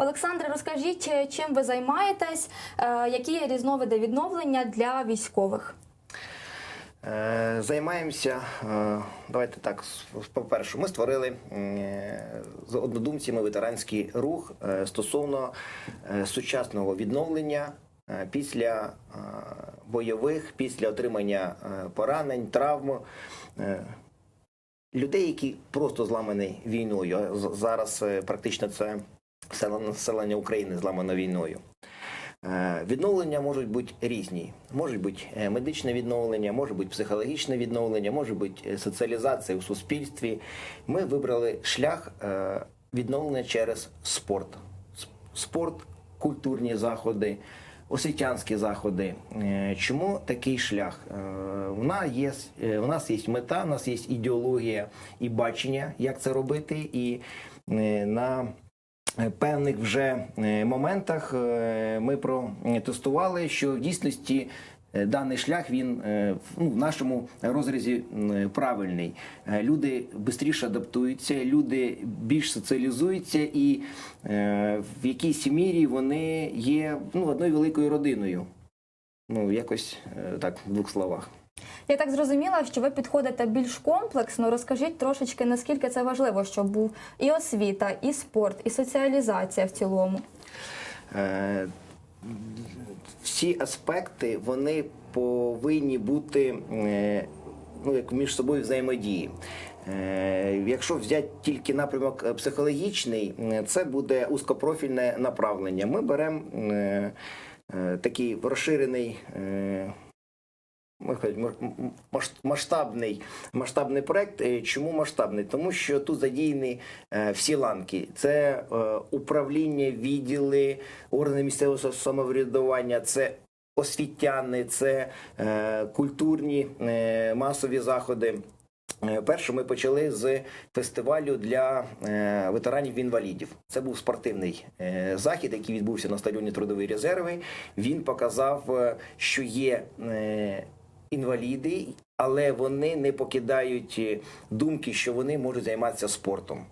Олександре, розкажіть, е, чим ви займаєтесь, е, які є різновиди відновлення для військових? Е, Займаємося. Давайте так. По-перше, ми створили з однодумцями ветеранський рух стосовно сучасного відновлення після бойових, після отримання поранень, травм. Людей, які просто зламані війною. Зараз практично це населення України зламано війною. Е, Відновлення можуть бути різні. Можуть бути е, медичне відновлення, може бути психологічне відновлення, може бути е, соціалізація у суспільстві. Ми вибрали шлях відновлення через спорт. Спорт, культурні заходи, освітянські заходи. Чому такий шлях? У нас є мета, у нас є ідеологія і бачення, як це робити. І на певних вже е, моментах е, ми протестували, що в дійсності е, даний шлях він е, в- ну, в нашому розрізі правильний. Е, Люди швидше адаптуються, люди більш соціалізуються, і е, в якійсь мірі вони є ну, одною великою родиною. Ну, якось е, так, в двох словах. Я так зрозуміла, що ви підходите більш комплексно. Розкажіть трошечки, наскільки це важливо, щоб був і освіта, і спорт, і соціалізація в цілому. Е, всі аспекти вони повинні бути е, ну, як між собою взаємодії. Е, Якщо взяти тільки напрямок е, психологічний, е, це буде узкопрофільне направлення. Ми беремо такий розширений. е, можна сказати, маш- м- маш- масштабний, масштабний проект. Е, Чому масштабний? Тому що тут задіяні е, всі ланки. Це е, управління, відділи, органи місцевого самоврядування, це освітяни, це культурні масові заходи. Перше ми почали з фестивалю для е, ветеранів-інвалідів. Це був спортивний захід, який відбувся на стадіоні Трудовий резерви. Він показав, що є інваліди, але вони не покидають е, думки, що вони можуть займатися спортом.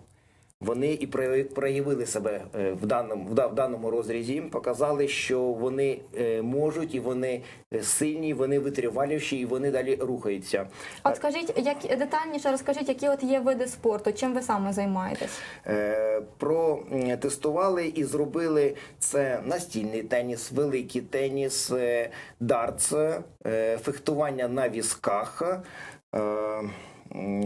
Вони і проявили себе е, в даному в даному розрізі, показали, що вони е, можуть і вони е, сильні, вони витриваліші, і вони далі рухаються. От скажіть, як детальніше розкажіть, які от є види спорту, чим ви саме займаєтесь? Протестували і зробили це настільний теніс, великий теніс, дартс, фехтування на візках.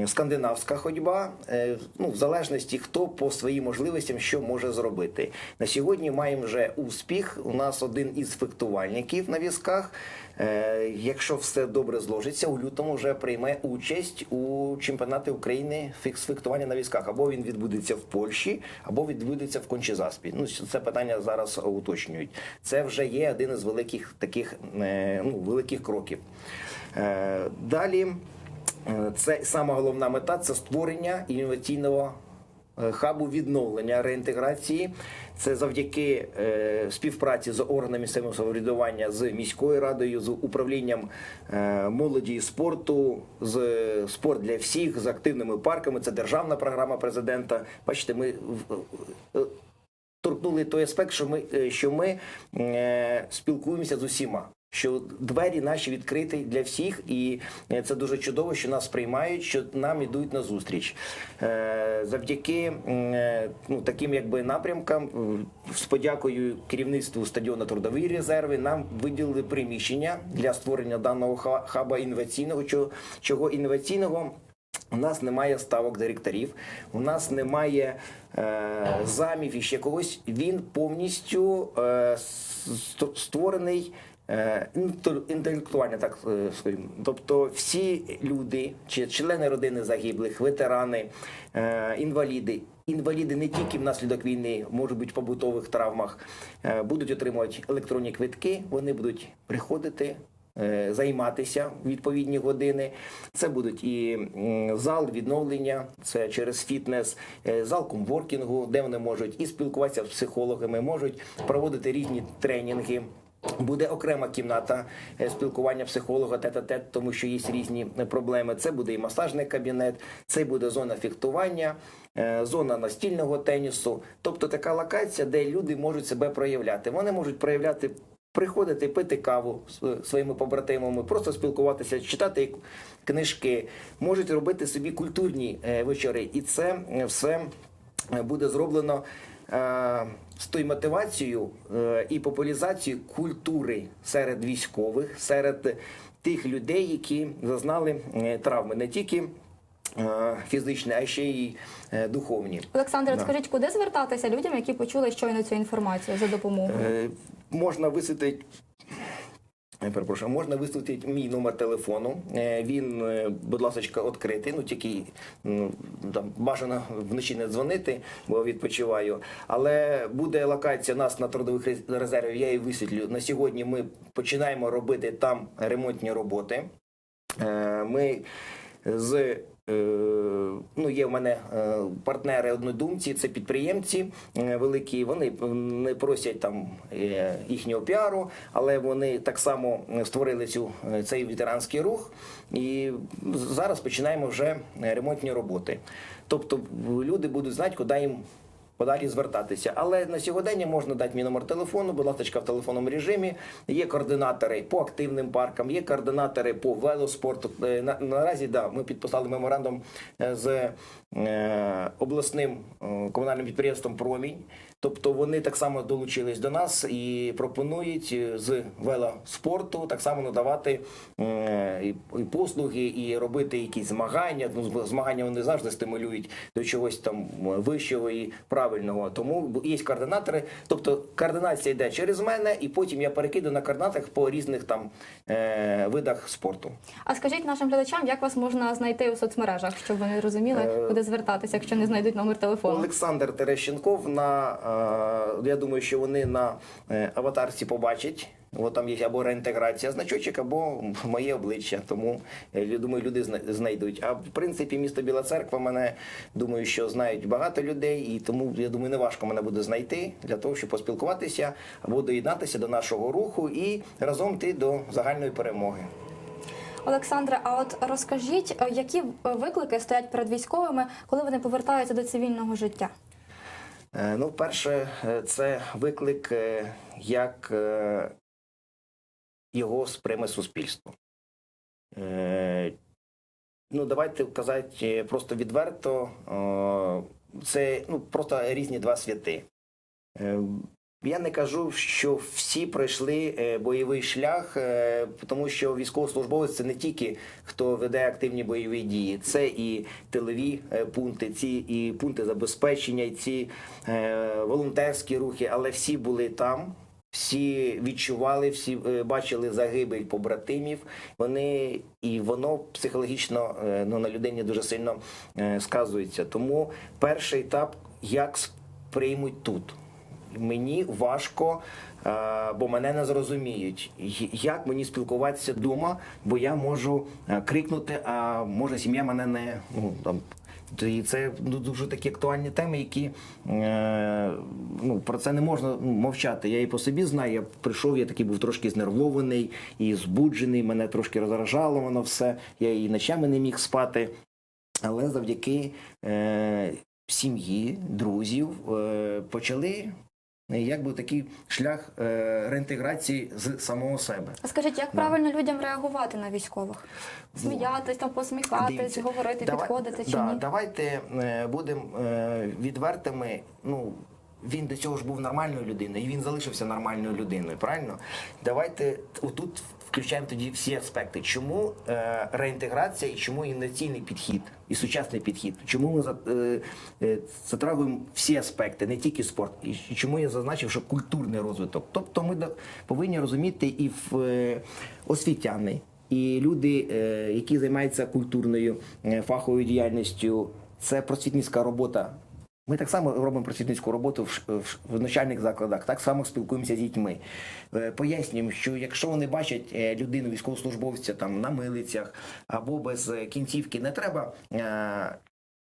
Скандинавська ходьба, е, ну в залежності хто по своїм можливостям що може зробити. На сьогодні маємо вже успіх. У нас один із фехтувальників на візках. Е, Якщо все добре зложиться, у лютому вже прийме участь у чемпіонаті України з фехтування на візках. Або він відбудеться в Польщі, або відбудеться в Кончезаспі. Ну це питання зараз уточнюють. Це вже є один із великих таких е, ну, великих кроків. Далі. Е, Це сама головна мета це створення інноваційного е, хабу відновлення реінтеграції. Це завдяки е, співпраці з органами місцевого самоврядування, з міською радою, з управлінням молоді і спорту, з спорт для всіх, з активними парками. Це державна програма президента. Бачите, ми е, торкнули той аспект, що ми, що ми спілкуємося з усіма. Що двері наші відкриті для всіх, і е, це дуже чудово, що нас приймають, що нам ідуть на зустріч. Е, Завдяки е, ну, таким якби напрямкам, з подякою керівництву стадіону Трудові резерви, нам виділили приміщення для створення даного ха- хаба інноваційного. Чого, чого інноваційного? У нас немає ставок директорів, у нас немає е, замів і ще когось. Він повністю е, створений е, інтел- інтелектуально, так е, скажімо. Тобто всі люди, чи члени родини загиблих, ветерани, е, інваліди. Інваліди не тільки внаслідок війни можуть бути в побутових травмах, будуть отримувати електронні квитки, вони будуть приходити займатися відповідні години. Це будуть і зал відновлення, це через фітнес, зал комворкінгу, де вони можуть і спілкуватися з психологами, можуть проводити різні тренінги. Буде окрема кімната е, спілкування психолога тет-а-тет, тому що є різні е, проблеми. Це буде і масажний кабінет, це буде зона фехтування. е, зона настільного тенісу. Тобто така локація, де люди можуть себе проявляти. Вони можуть проявляти. Приходити, пити каву з своїми побратимами, просто спілкуватися, читати книжки, можуть робити собі культурні е, вечори, і це е, все е, буде зроблено е, з тою мотивацією е, і популяризацією культури серед військових, серед тих людей, які зазнали е, травми, не тільки е, фізичні, а ще й е, духовні. Олександр, Да. скажіть, куди звертатися людям, які почули щойно цю інформацію за допомогою? Е, Можна висвітлити. Перепрошую, можна висловити мій номер телефону. Е, Він, е, будь ласка, відкритий. Ну тільки ну, там бажано вночі не дзвонити, бо відпочиваю. Але буде локація нас на трудових рез- резервів. Я її висвітлю. На сьогодні ми починаємо робити там ремонтні роботи. Е, Ми з ну, є в мене е, партнери однодумці, це підприємці е, великі. Вони не просять там е, їхнього піару, але вони так само створили цю е, цей ветеранський рух. І зараз починаємо вже ремонтні роботи. Тобто люди будуть знати, куди їм подалі звертатися. Але на сьогодення можна дати мій номер телефону, будь ласка, в телефонному режимі. Є координатори по активним паркам, є координатори по велоспорту. Е, На, наразі да, ми підписали меморандум е, з е, обласним комунальним підприємством Промінь. Тобто вони так само долучились до нас і пропонують е, з велоспорту так само надавати е, і, послуги, і робити якісь змагання. Ну, змагання вони завжди стимулюють до чогось там вищого і правильного. Тому є координатори. Тобто координація йде через мене, і потім я перекидаю на координаторах по різних там е, видах спорту. А скажіть нашим глядачам, як вас можна знайти у соцмережах, щоб вони розуміли, Е, куди звертатися, якщо не знайдуть номер телефону? Олександр Терещенков на е, я думаю, що вони на е, аватарці побачать. От там є або реінтеграція значочок, або моє обличчя. Тому е, я думаю, люди знайдуть. А в принципі, місто Біла Церква мене думаю, що знають багато людей, і тому я думаю, не важко мене буде знайти для того, щоб поспілкуватися або доєднатися до нашого руху і разом йти до загальної перемоги. Олександре, а от розкажіть, е, які е, виклики стоять перед військовими, коли вони повертаються до цивільного життя? Е, Ну, перше, е, це виклик, е, як його сприйме суспільство. Ну, давайте казати просто відверто, це ну, просто різні два святи. Я не кажу, що всі пройшли е, бойовий шлях, е, тому що військовослужбовець це не тільки хто веде активні бойові дії, це і тилові е, пункти, ці і пункти забезпечення, і ці волонтерські рухи, але всі були там. Всі відчували, всі бачили загибель побратимів. Вони і воно психологічно ну, на людині дуже сильно сказується. Тому перший етап як сприймуть тут. Мені важко, е, бо мене не зрозуміють. Як мені спілкуватися вдома, бо я можу е, крикнути, а може сім'я мене не ну там. І це ну, дуже такі актуальні теми, які е, ну, про це не можна мовчати. Я і по собі знаю. Я прийшов, я такий був трошки знервований і збуджений, мене трошки розражало воно все. Я і ночами не міг спати. Але завдяки е, сім'ї, друзів е, почали якби такий шлях е, реінтеграції з самого себе. А скажіть, як правильно людям реагувати на військових? Сміятись, там посміхатись, Дивіться, говорити, давай- підходити чи да, ні? Давайте е, будемо е, відвертими. Ну, він до цього ж був нормальною людиною, і він залишився нормальною людиною. Правильно? Давайте отут включаємо тоді всі аспекти. Чому е, реінтеграція і чому інноваційний підхід і сучасний підхід? Чому ми е, е, затрагуємо всі аспекти, не тільки спорт, і, чому я зазначив, що культурний розвиток? Тобто ми до- повинні розуміти і в е, освітяни, і люди, е, які займаються культурною е, фаховою діяльністю, це просвітницька робота. Ми так само робимо просвітницьку роботу в, в, в навчальних закладах, так само спілкуємося з дітьми. Е, Пояснюємо, що якщо вони бачать е, людину, військовослужбовця там на милицях або без е, кінцівки, не треба.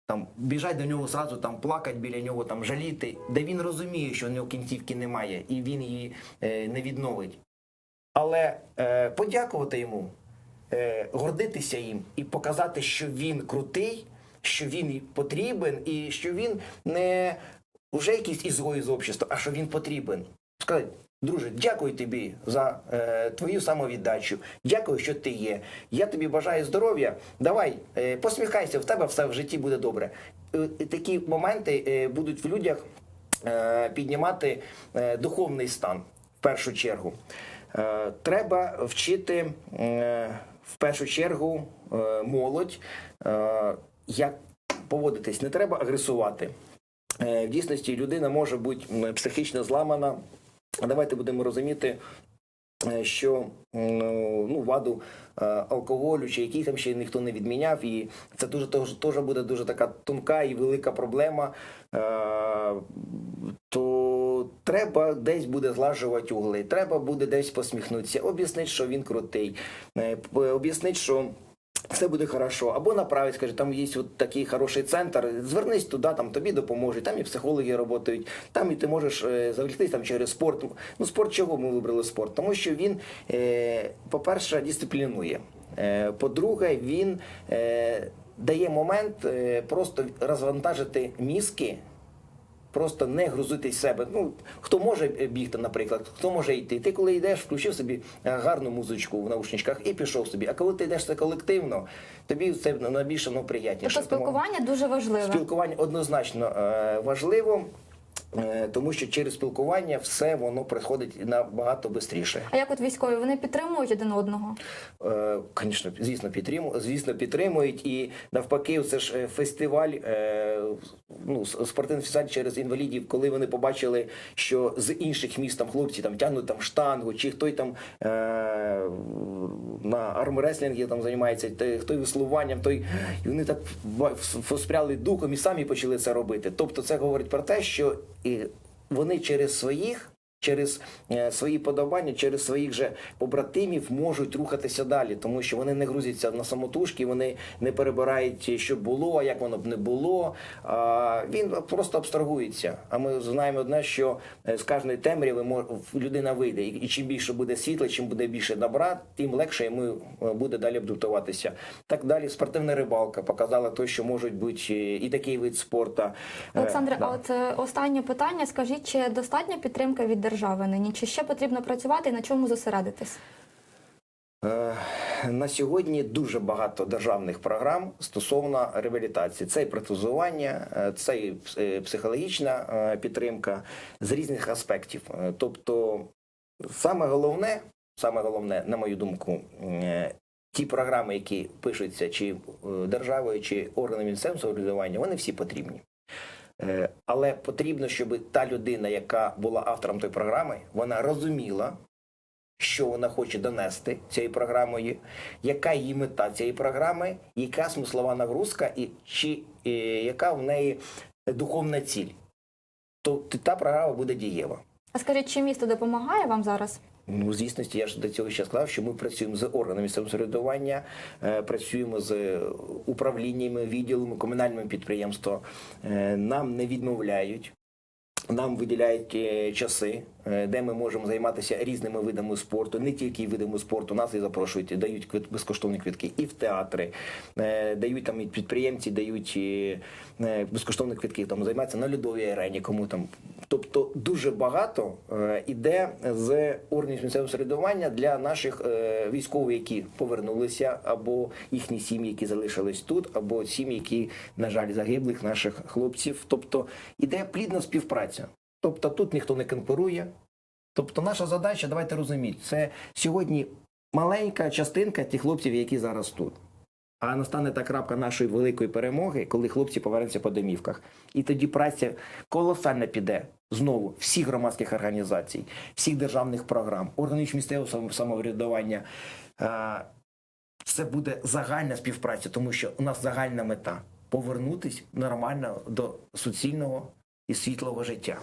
Там біжать до нього зразу там плакати біля нього, там жаліти, де він розуміє, що у нього кінцівки немає, і він її не відновить. Але подякувати йому, гордитися їм і показати, що він крутий, що він потрібен, і що він не вже якийсь ізгой з общества, а що він потрібен. Сказати, друже, дякую тобі за е, твою самовіддачу. Дякую, що ти є. Я тобі бажаю здоров'я. Давай, е, посміхайся, в тебе все в житті буде добре. Е, такі моменти е, будуть в людях е, піднімати е, духовний стан в першу чергу. Е, треба вчити е, в першу чергу е, молодь, е, як поводитись. Не треба агресувати. Е, В дійсності людина може бути психічно зламана. Давайте будемо розуміти, е, що ну, ваду е, алкоголю, чи який там ще ніхто не відміняв, і це дуже теж, буде дуже така тонка і велика проблема. То треба десь буде злажувати угли, треба буде десь посміхнутися, об'яснити, що він крутий, об'яснити, що все буде хорошо. Або направить, скаже, там є от такий хороший центр, звернись туди, там тобі допоможуть, там і психологи працюють, там і ти можеш е, там через спорт. Ну, спорт чого ми вибрали спорт? Тому що він, е, по-перше, дисциплінує. Е, по-друге, він е, дає момент просто розвантажити мізки просто не грузити себе. Ну хто може бігти, наприклад, хто може йти. Ти коли йдеш, включив собі е, гарну музичку в наушничках і пішов собі. А коли ти йдеш це колективно, тобі це найбільше ну, приятніше. Тобто спілкування дуже важливе. Спілкування однозначно е, важливо. Е, Тому що через спілкування все воно приходить набагато швидше. А як от військові вони підтримують один одного? Е, Звісно, звісно, підтримують, звісно, підтримують. І навпаки, це ж е, фестиваль, е, ну, спортивний фестиваль через інвалідів, коли вони побачили, що з інших міст там хлопці там тягнуть там штангу, чи хто там е, на армреслінгі там займається, той, хто веслуванням, той і вони так воспряли духом і самі почали це робити. Тобто, це говорить про те, що і вони через своїх через е, свої подобання, через своїх же побратимів можуть рухатися далі, тому що вони не грузяться на самотужки, вони не перебирають, що було, а як воно б не було. Він просто абстрагується. А ми знаємо одне, що е, з кожної темряви людина вийде, і чим більше буде світла, чим буде більше добра, тим легше йому е, буде далі адаптуватися. Так далі, спортивна рибалка показала те, що можуть бути е, і такий вид спорту. Е, Олександре, да. а от е, останнє питання. Скажіть, чи достатня підтримка від держави нині? Чи ще потрібно працювати і на чому зосередитись? Е, На сьогодні дуже багато державних програм стосовно реабілітації. Це і протезування, е, це і е, психологічна підтримка з різних аспектів. Тобто, саме головне, саме головне, на мою думку, ті програми, які пишуться чи державою, чи органами місцевого самоврядування, вони всі потрібні. Е, Але потрібно, щоб та людина, яка була автором тої програми, вона розуміла, що вона хоче донести цією програмою, яка її мета цієї програми, яка смислова нагрузка і чи і, яка в неї духовна ціль. То та програма буде дієва. А скажіть, чи місто допомагає вам зараз? Ну, в я ж до цього ще сказав, що ми працюємо з органами самоврядування, е, працюємо з управліннями, відділами, комунальними підприємствами. Е, Нам не відмовляють. Нам виділяють е, часи, де ми можемо займатися різними видами спорту, не тільки видами спорту, нас і запрошують, дають квит- безкоштовні квитки і в театри, е, дають там і підприємці, дають і, е, безкоштовні квитки, там займаються на льодовій арені, кому там. Тобто дуже багато е, іде з органів місцевого середування для наших е, військових, які повернулися, або їхні сім'ї, які залишились тут, або сім'ї, які, на жаль, загиблих наших хлопців. Тобто іде плідна співпраця. Тобто тут ніхто не конкурує. Тобто, наша задача, давайте розуміти, це сьогодні маленька частинка тих хлопців, які зараз тут. А настане та крапка нашої великої перемоги, коли хлопці повернуться по домівках. І тоді праця колосальна піде знову всіх громадських організацій, всіх державних програм, органів місцевого самоврядування. Це буде загальна співпраця, тому що у нас загальна мета повернутися нормально до суцільного і світлого життя.